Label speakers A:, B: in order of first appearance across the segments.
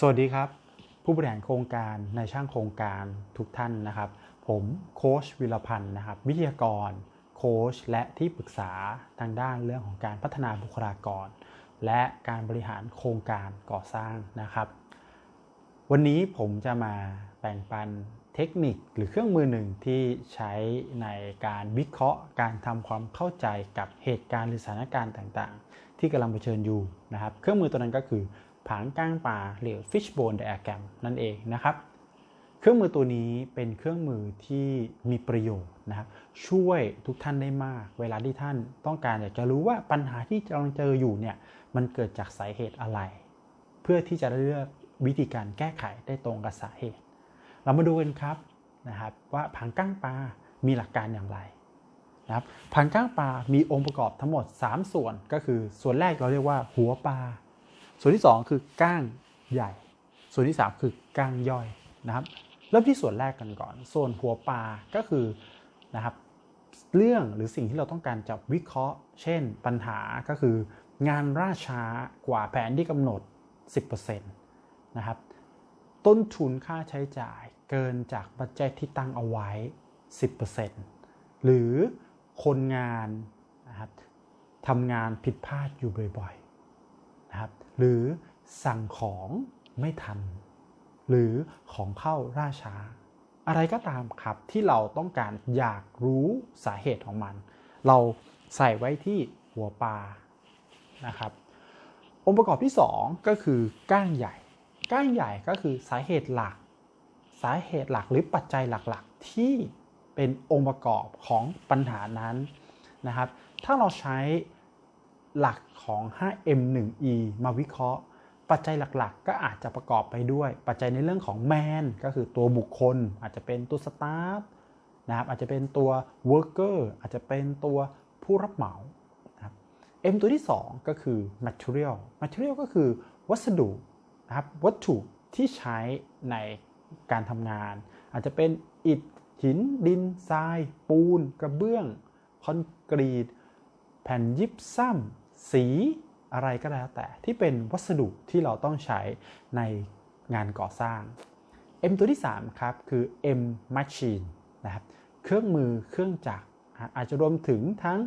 A: สวัสดีครับ ผู้บริหารโครงการในช่างโครงการทุกท่านนะครับ ผมโค้ชวิรพันธ์นะครับ วิทยากร โค้ชและที่ปรึกษาทางด้านเรื่องของการพัฒนาบุคลากร และการบริหารโครงการก่อสร้างนะครับ วันนี้ผมจะมาแบ่งปันเทคนิคหรือเครื่องมือหนึ่งที่ใช้ในการวิเคราะห์ การทำความเข้าใจกับเหตุการณ์หรือสถานการณ์ต่างๆ ที่กำลังเผชิญอยู่นะครับ เครื่องมือตัวนั้นก็คือ ผางก้างปลาหรือ fishbone diagram นั่นเองนะครับ เครื่องมือตัวนี้เป็นเครื่องมือที่มีประโยชน์นะครับช่วยทุกท่านได้มาก เวลาที่ท่านต้องการอยากจะรู้ว่าปัญหาที่กำลังเจออยู่เนี่ยมันเกิดจากสาเหตุอะไร เพื่อที่จะเลือกวิธีการแก้ไขได้ตรงกับสาเหตุ เรามาดูกันครับนะครับว่าผังก้างปลามีหลักการอย่างไรนะครับผังก้างปลามีองค์ประกอบทั้งหมด 3 ส่วนก็คือส่วนแรกเราเรียกว่าหัวปลา ส่วนที่ 2 คือก้างใหญ่ ส่วนที่ 3 คือก้างย่อยนะครับ เริ่มที่ส่วนแรกกันก่อน ส่วนหัวปลาก็คือนะครับเรื่องหรือสิ่งที่เราต้องการจะวิเคราะห์ เช่นปัญหาก็คืองานราช้ากว่าแผนที่กำหนด 10%นะครับ ต้นทุนค่าใช้จ่ายเกินจากบัตเจตที่ตั้งเอาไว้ 10%หรือคนงานนะครับทำงานผิดพลาดอยู่บ่อย หรือสั่งของไม่ทัน หรือของเข้าร่าช้า อะไรก็ตามครับที่เราต้องการอยากรู้สาเหตุของมัน เราใส่ไว้ที่หัวปลานะครับ องค์ประกอบที่ 2 ก็คือก้างใหญ่ ก้างใหญ่ก็คือสาเหตุหลัก สาเหตุหลักหรือปัจจัยหลักๆ ที่เป็นองค์ประกอบของปัญหานั้นนะครับ ถ้าเราใช้ หลักของ 5M1E มาวิเคราะห์ ปัจจัยหลักๆ ก็อาจจะประกอบไปด้วย ปัจจัยในเรื่องของแมนก็คือตัวบุคคล อาจจะเป็นตัวสตาฟนะครับอาจจะเป็นตัวเวิร์กเกอร์อาจจะเป็นตัวผู้รับเหมานะครับ M ตัวที่ 2 ก็คือ material material ก็คือวัสดุนะครับวัตถุที่ใช้ในการทำงาน อาจจะเป็นอิฐหินดินทราย ปูน กระเบื้อง คอนกรีต แผ่นยิบซ้ำสีอะไรก็แล้วแต่ที่เป็นวัสดุที่เราต้องใช้ในงานก่อสร้าง M ตัวที่ 3 ครับ คือ M machine นะครับเครื่องมือเครื่องจักรอาจจะรวมถึงทั้ง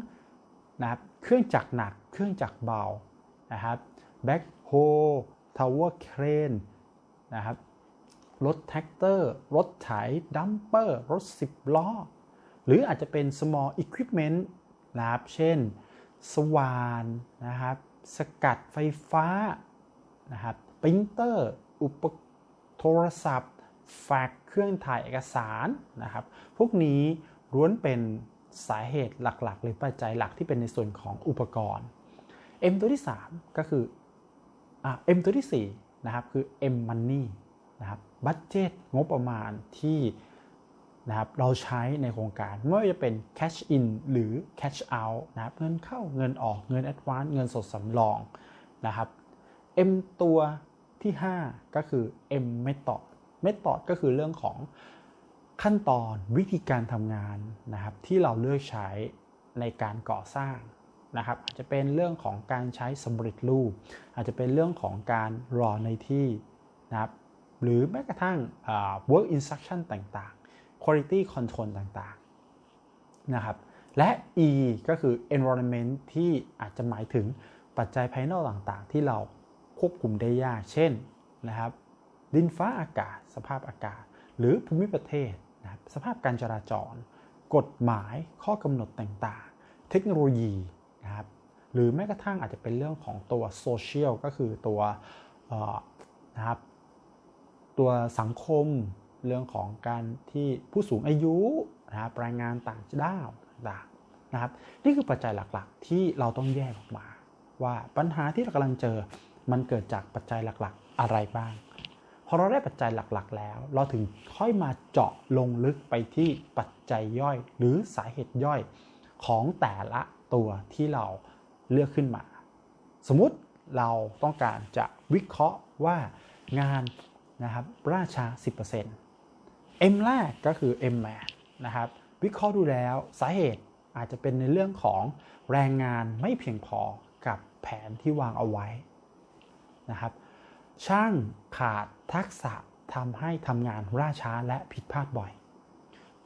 A: นะครับเครื่องจักรหนัก เครื่องจักรเบานะครับ backhoe tower crane นะครับรถแท็กเตอร์ รถไถดัมเปอร์ รถ 10 ล้อ หรืออาจจะเป็น small equipment นะครับ เช่น สว่านนะครับ สกัดไฟฟ้านะครับปรินเตอร์ อุปโทรศัพท์ แฟกเครื่องถ่ายเอกสารนะครับ พวกนี้ล้วนเป็นสาเหตุหลักๆ หรือปัจจัยหลักที่เป็นในส่วนของอุปกรณ์ M ตัวที่ 3 ก็คืออ่า M ตัวที่ 4 นะครับ คือ M money นะครับบัตเจตงบประมาณที่ นะครับเราใช้ในโครงการไม่ว่าจะเป็น cash in หรือ cash out นะครับเงินเข้าเงินออกเงิน advance เงินสดสำรองนะครับ M ตัวที่ 5 ก็คือ M method method ก็คือเรื่องของขั้นตอนวิธีการทำงานนะครับที่เราเลือกใช้ในการก่อสร้างนะครับอาจจะเป็นเรื่องของการใช้สำเร็จรูป อาจจะเป็นเรื่องของการรอในที่นะครับหรือแม้กระทั่ง work instruction ต่าง quality control ต่างๆนะครับและ E ก็คือ environment ที่อาจจะหมายถึงปัจจัยภายนอกต่างๆ ที่เราควบคุมได้ยาก เช่นนะครับดินฟ้าอากาศ สภาพอากาศ หรือภูมิประเทศนะครับสภาพการจราจร กฎหมายข้อกำหนดต่างๆ เทคโนโลยีนะครับหรือแม้กระทั่งอาจจะเป็นเรื่องของตัวโซเชียลก็คือตัวนะครับตัวสังคม เรื่องของการที่ผู้สูงอายุนะครับรายงานต่างด้าวต่างๆนะครับ นี่คือปัจจัยหลักๆ ที่เราต้องแยกออกมา ว่าปัญหาที่เรากำลังเจอมันเกิดจากปัจจัยหลักๆ อะไรบ้างพอเราได้ปัจจัยหลักๆ แล้ว เราถึงค่อยมาเจาะลงลึกไปที่ปัจจัยย่อย หรือสาเหตุย่อยของแต่ละตัวที่เราเลือกขึ้นมา สมมุติเราต้องการจะวิเคราะห์ว่างานนะครับราชา 10% M แรกก็คือ M m a นะครับวิเคราะห์ดูแล้วสาเหตุอาจจะเป็นในเรื่องของแรงงานไม่เพียงพอกับแผนที่วางเอาไว้นะครับช่างขาดทักษะทำให้ทำงานล่าช้าและผิดพลาดบ่อย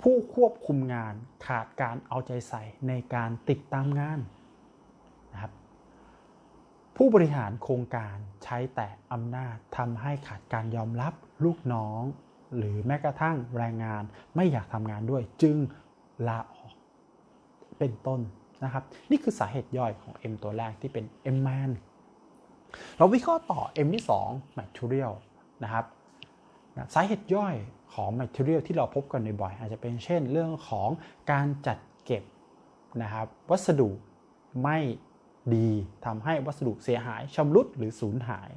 A: ผู้ควบคุมงานขาดการเอาใจใส่ในการติดตามงานนะครับผู้บริหารโครงการใช้แต่อำนาจทำให้ขาดการยอมรับลูกน้อง หรือแม้กระทั่งแรงงานไม่อยากทำงานด้วยจึงลาออกเป็นต้นนะครับ นี่คือสาเหตุย่อยของ M ตัวแรกที่เป็น M man เราวิเคราะห์ต่อ M ที่ 2 material นะครับสาเหตุย่อยของ material ที่เราพบกันบ่อยอาจจะเป็นเช่นเรื่องของการจัดเก็บนะครับวัสดุไม่ดีทำให้วัสดุเสียหายชำรุดหรือสูญหาย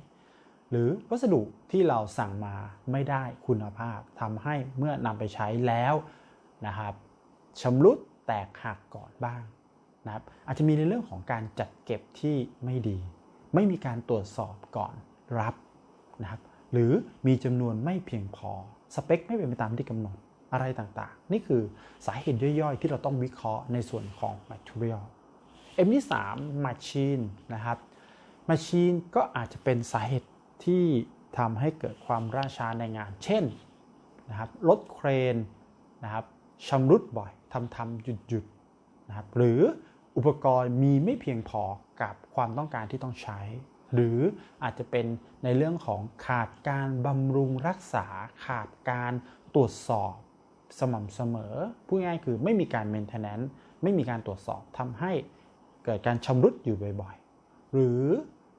A: หรือวัสดุที่เราสั่งมาไม่ได้คุณภาพทำให้เมื่อนำไปใช้แล้วนะครับชำรุดแตกหักก่อนบ้างนะครับอาจจะมีในเรื่องของการจัดเก็บที่ไม่ดี ไม่มีการตรวจสอบก่อนรับนะครับหรือมีจำนวนไม่เพียงพอ สเปคไม่เป็นไปตามที่กำหนดอะไรต่างๆ นี่คือสาเหตุย่อยๆ ที่เราต้องวิเคราะห์ในส่วนของ material M ที่3 machine นะครับ machine ก็อาจจะเป็นสาเหตุ ที่ทำให้เกิดความร่าช้าในงาน เช่นนะครับรถเครนนะครับชำรุดบ่อยทำทำหยุดหยุดนะครับหรืออุปกรณ์มีไม่เพียงพอกับความต้องการที่ต้องใช้ หรืออาจจะเป็นในเรื่องของขาดการบำรุงรักษา ขาดการตรวจสอบสม่ำเสมอพูดง่ายคือไม่มีการ maintenance ไม่มีการตรวจสอบทำให้เกิดการชำรุดอยู่บ่อยๆ หรือ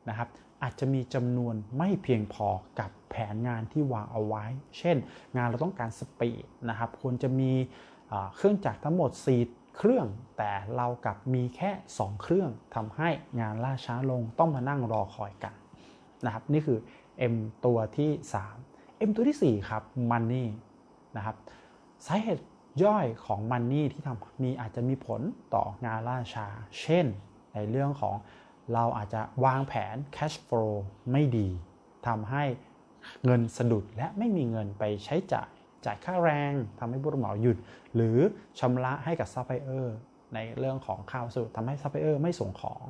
A: นะครับ อาจจะมีจำนวนไม่เพียงพอกับแผนงานที่วางเอาไว้ เช่น งานเราต้องการสปีดนะครับควรจะมีเครื่องจักรทั้งหมด 4 เครื่อง แต่เรากับมีแค่ 2 เครื่องทำให้งานล่าช้าลงต้องมานั่งรอคอยกันนะครับนี่คือ M ตัวที่ 3 M ตัวที่ 4 ครับ Money นะครับสาเหตุย่อยของ Money ที่ทำมีอาจจะมีผลต่องานล่าช้า เช่น ในเรื่องของ เราอาจจะวางแผน cash flow ไม่ดีทำให้เงินสะดุดและไม่มีเงินไปใช้จ่าย จ่ายค่าแรงทำให้ผู้รับเหมาหยุด หรือชำระให้กับซัพพลายเออร์ในเรื่องของค่าวัสดุทำให้ซัพพลายเออร์ไม่ส่งของ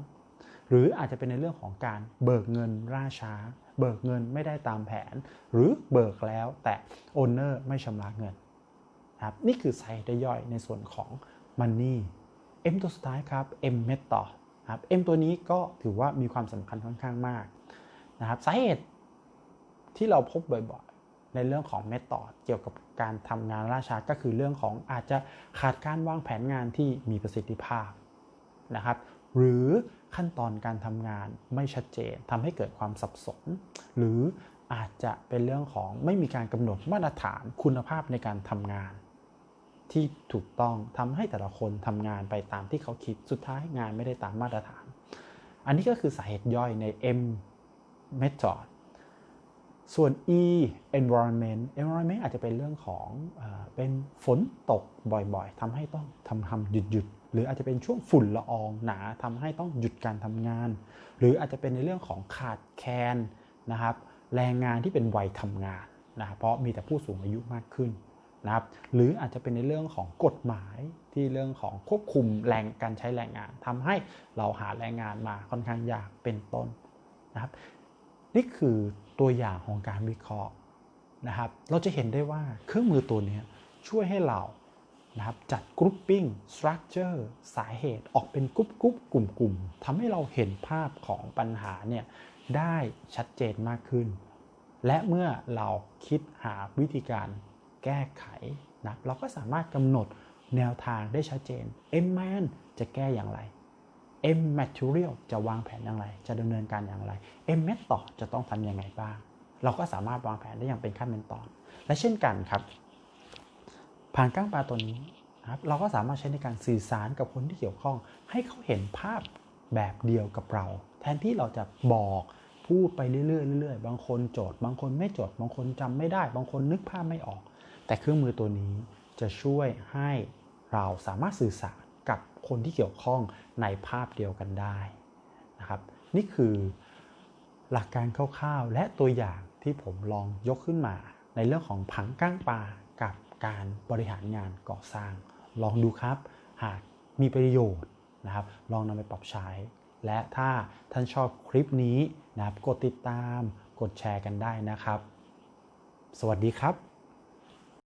A: หรืออาจจะเป็นในเรื่องของการเบิกเงินล่าช้า เบิกเงินไม่ได้ตามแผน หรือเบิกแล้วแต่โอนเนอร์ไม่ชำระเงินครับนี่คือสาเหตุย่อยในส่วนของ Money M ตัวสุดท้ายครับ M Method ครับ M ตัวนี้ก็ถือว่ามีความสำคัญค่อนข้างมากนะครับสาเหตุที่เราพบบ่อยๆ ในเรื่องของเมธอดเกี่ยวกับการทำงานล่าช้าก็คือเรื่องของอาจจะขาดการวางแผนงานที่มีประสิทธิภาพนะครับ หรือขั้นตอนการทำงานไม่ชัดเจนทำให้เกิดความสับสน หรืออาจจะเป็นเรื่องของไม่มีการกำหนดมาตรฐานคุณภาพในการทำงาน ที่ถูกต้องทำให้แต่ละคนทำงานไปตามที่เขาคิดสุดท้ายงานไม่ได้ตามมาตรฐาน อันนี้ก็คือสาเหตุย่อยใน M method ส่วน E environment environment อาจจะเป็นเรื่องของอเป็นฝนตกบ่อยๆทำให้ต้องทำทำหยุดหยุดหรืออาจจะเป็นช่วงฝุ่นละอองหนาทำให้ต้องหยุดการทำงาน หรืออาจจะเป็นในเรื่องของขาดแคลนนะครับแรงงานที่เป็นวัยทำงานนะเพราะมีแต่ผู้สูงอายุมากขึ้น นะครับหรืออาจจะเป็นในเรื่องของกฎหมายที่เรื่องของควบคุมแรงการใช้แรงงานทำให้เราหาแรงงานมาค่อนข้างยากเป็นต้นนะครับ นี่คือตัวอย่างของการวิเคราะห์นะครับ เราจะเห็นได้ว่าเครื่องมือตัวนี้ช่วยให้เรานะครับจัดกรุ๊ปปิ้งสตรัคเจอร์สาเหตุออกเป็นกรุ๊ปกรุ๊ปกลุ่มกลุ่มทำให้เราเห็นภาพของปัญหาเนี่ยได้ชัดเจนมากขึ้น และเมื่อเราคิดหาวิธีการ แก้ไขนะเราก็สามารถกำหนดแนวทางได้ชัดเจน M man จะแก้อย่างไร M material จะวางแผนอย่างไร จะดำเนินการอย่างไร M method จะต้องทำยังไงบ้าง เราก็สามารถวางแผนได้อย่างเป็นขั้นเป็นตอน และเช่นกันครับ ผ่านก้างปลาตัวนี้นะครับเราก็สามารถใช้ในการสื่อสารกับคนที่เกี่ยวข้อง ให้เขาเห็นภาพแบบเดียวกับเรา แทนที่เราจะบอกพูดไปเรื่อยๆเรื่อยๆบางคนโจทย์ บางคนไม่โจทย์ บางคนจำไม่ได้ บางคนนึกภาพไม่ออก แต่เครื่องมือตัวนี้จะช่วยให้เราสามารถสื่อสารกับคนที่เกี่ยวข้องในภาพเดียวกันได้นะครับ นี่คือหลักการคร่าวๆ และตัวอย่างที่ผมลองยกขึ้นมา ในเรื่องของผังก้างปลากับการบริหารงานก่อสร้าง ลองดูครับ หากมีประโยชน์นะครับ ลองนำไปปรับใช้ และถ้าท่านชอบคลิปนี้นะครับ กดติดตาม กดแชร์กันได้นะครับ สวัสดีครับ